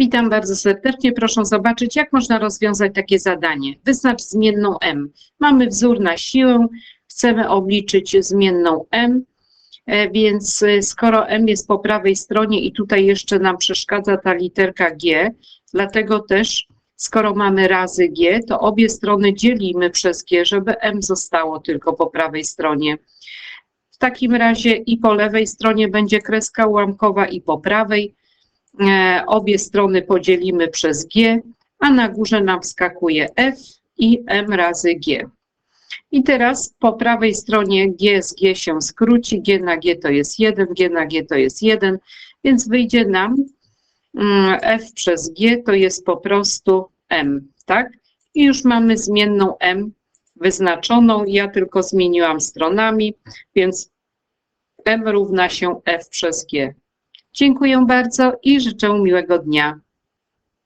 Witam bardzo serdecznie. Proszę zobaczyć, jak można rozwiązać takie zadanie. Wyznacz zmienną m. Mamy wzór na siłę, chcemy obliczyć zmienną m, e, więc e, skoro m jest po prawej stronie i tutaj jeszcze nam przeszkadza ta literka g, dlatego też skoro mamy razy g, to obie strony dzielimy przez g, żeby m zostało tylko po prawej stronie. W takim razie i po lewej stronie będzie kreska ułamkowa i po prawej. E, Obie strony podzielimy przez g, a na górze nam wskakuje f i m razy g. I teraz po prawej stronie g z g się skróci, g na g to jest 1, g na g to jest 1, więc wyjdzie nam mm, f przez g to jest po prostu m, tak? I już mamy zmienną m wyznaczoną, ja tylko zmieniłam stronami, więc m równa się f przez g. Dziękuję bardzo i życzę miłego dnia.